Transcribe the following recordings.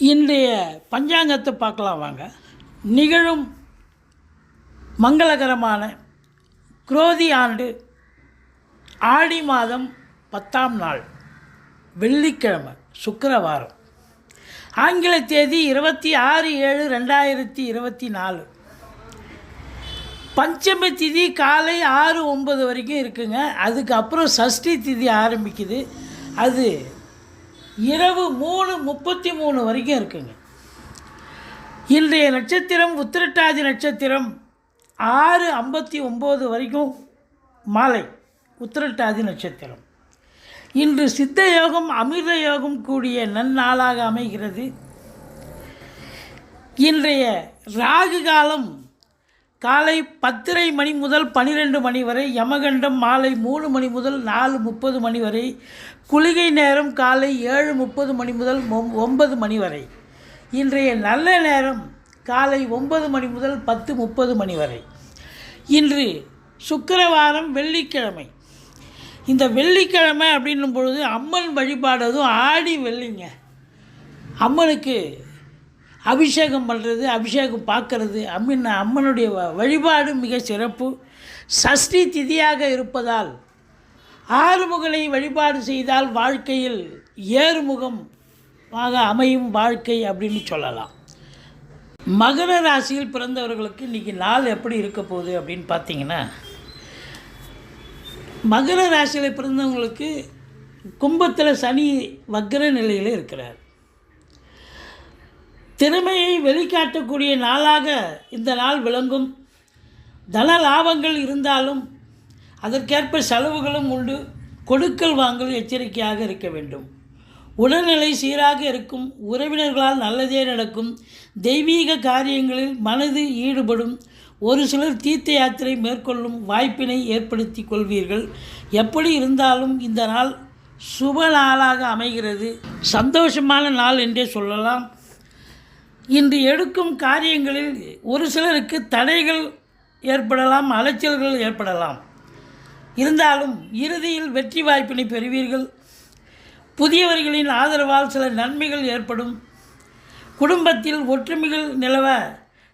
இன்றைய பஞ்சாங்கத்தை பார்க்கலாம் வாங்க. நிகழும் மங்களகரமான குரோதி ஆண்டு ஆடி மாதம் பத்தாம் நாள் வெள்ளிக்கிழமை சுக்கரவாரம். ஆங்கில தேதி இருபத்தி ஆறு ஏழு ரெண்டாயிரத்தி இருபத்தி நாலு. பஞ்சமி திதி காலை ஆறு ஒம்பது வரைக்கும் இருக்குங்க. அதுக்கப்புறம் சஷ்டி திதி ஆரம்பிக்குது. அது இரவு மூணு முப்பத்தி மூணு வரைக்கும் இருக்குங்க. இன்றைய நட்சத்திரம் உத்திரட்டாதி நட்சத்திரம் ஆறு ஐம்பத்தி ஒம்பது வரைக்கும் மாலை உத்திரட்டாதி நட்சத்திரம். இன்று சித்த யோகம் அமிர்த யோகம் கூடிய நன்னாளாக அமைகிறது. இன்றைய ராகு காலம் காலை பத்தரை மணி முதல் பன்னிரெண்டு மணி வரை யமகண்டம் மாலை மூணு மணி முதல் நாலு முப்பது மணி வரை குளிகை நேரம் காலை ஏழு முப்பது மணி முதல் ஒன்பது மணி வரை. இன்றைய நல்ல நேரம் காலை ஒன்பது மணி முதல் பத்து முப்பது மணி வரை. இன்று சுக்கரவாரம் வெள்ளிக்கிழமை. இந்த வெள்ளிக்கிழமை அப்படின்னும் பொழுது அம்மன் வழிபாடு அதுவும் ஆடி வெள்ளிங்க. அம்மனுக்கு அபிஷேகம் பண்ணுறது அபிஷேகம் பார்க்கறது அம்மின் அம்மனுடைய வ- வழிபாடு மிக சிறப்பு. சஷ்டி திதியாக இருப்பதால் ஆறுமுகனை வழிபாடு செய்தால் வாழ்க்கையில் ஏறுமுகம் ஆக அமையும் வாழ்க்கை அப்படின்னு சொல்லலாம். மகர ராசியில் பிறந்தவர்களுக்கு இன்றைக்கி நாள் எப்படி இருக்க போகுது அப்படின்னு பார்த்தீங்கன்னா மகர ராசியில் பிறந்தவங்களுக்கு கும்பத்தில் சனி வக்ர நிலையில் இருக்கிறார். திறமையை வெளிக்காட்டக்கூடிய நாளாக இந்த நாள் விளங்கும். தன லாபங்கள் இருந்தாலும் அதற்கேற்ப செலவுகளும் உண்டு. கொடுக்கல் வாங்கல் எச்சரிக்கையாக இருக்க வேண்டும். உடல்நிலை சீராக இருக்கும். உறவினர்களால் நல்லதே நடக்கும். தெய்வீக காரியங்களில் மனது ஈடுபடும். ஒரு சிலர் தீர்த்த யாத்திரை மேற்கொள்ளும் வாய்ப்பினை ஏற்படுத்தி கொள்வீர்கள். எப்படி இருந்தாலும் இந்த நாள் சுப நாளாக அமைகிறது. சந்தோஷமான நாள் என்றே சொல்லலாம். இன்று எடுக்கும் காரியங்களில் ஒரு சிலருக்கு தடைகள் ஏற்படலாம் அலைச்சல்கள் ஏற்படலாம். இருந்தாலும் இறுதியில் வெற்றி வாய்ப்பினை பெறுவீர்கள். புதியவர்களின் ஆதரவால் சில நன்மைகள் ஏற்படும். குடும்பத்தில் ஒற்றுமைகள் நிலவ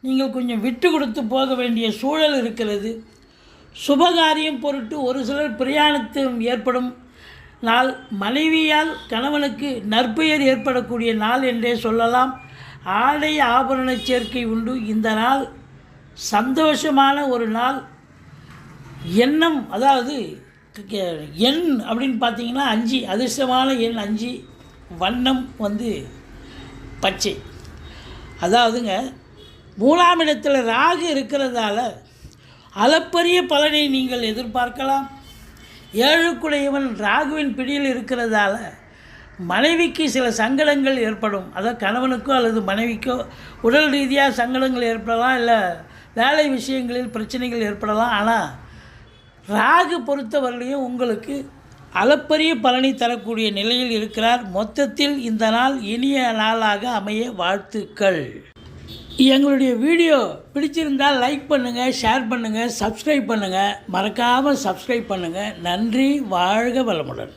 நீங்கள் கொஞ்சம் விட்டு கொடுத்து போக வேண்டிய சூழல் இருக்கிறது. சுபகாரியம் பொருட்டு ஒரு சிலர் பிரயாணத்தும் ஏற்படும். நாள் மனைவியால் கணவனுக்கு நற்பெயர் ஏற்படக்கூடிய நாள் என்றே சொல்லலாம். ஆடை ஆபரண சேர்க்கை உண்டு. இந்த நாள் சந்தோஷமான ஒரு நாள். எண்ணம் அதாவது எண் அப்படின்னு பார்த்தீங்கன்னா அஞ்சு அதிர்ஷ்டமான எண் அஞ்சு வண்ணம் வந்து பச்சை. அதாவதுங்க மூணாம் இடத்தில் ராகு இருக்கிறதால அளப்பரிய பலனை நீங்கள் எதிர்பார்க்கலாம். ஏழுக்குடையவன் ராகுவின் பிடியில் இருக்கிறதால மனைவிக்கு சில சங்கடங்கள் ஏற்படும். அதாவது கணவனுக்கோ அல்லது மனைவிக்கோ உடல் ரீதியாக சங்கடங்கள் ஏற்படலாம் இல்லை வேலை விஷயங்களில் பிரச்சனைகள் ஏற்படலாம். ஆனால் ராகு பொறுத்தவரையிலையும் உங்களுக்கு அளப்பரிய பலனை தரக்கூடிய நிலையில் இருக்கிறார். மொத்தத்தில் இந்த நாள் இனிய நாளாக அமைய வாழ்த்துக்கள். எங்களுடைய வீடியோ பிடிச்சிருந்தால் லைக் பண்ணுங்கள் ஷேர் பண்ணுங்கள் சப்ஸ்கிரைப் பண்ணுங்கள் மறக்காமல் சப்ஸ்கிரைப் பண்ணுங்கள் நன்றி வாழ்க வளமுடன்.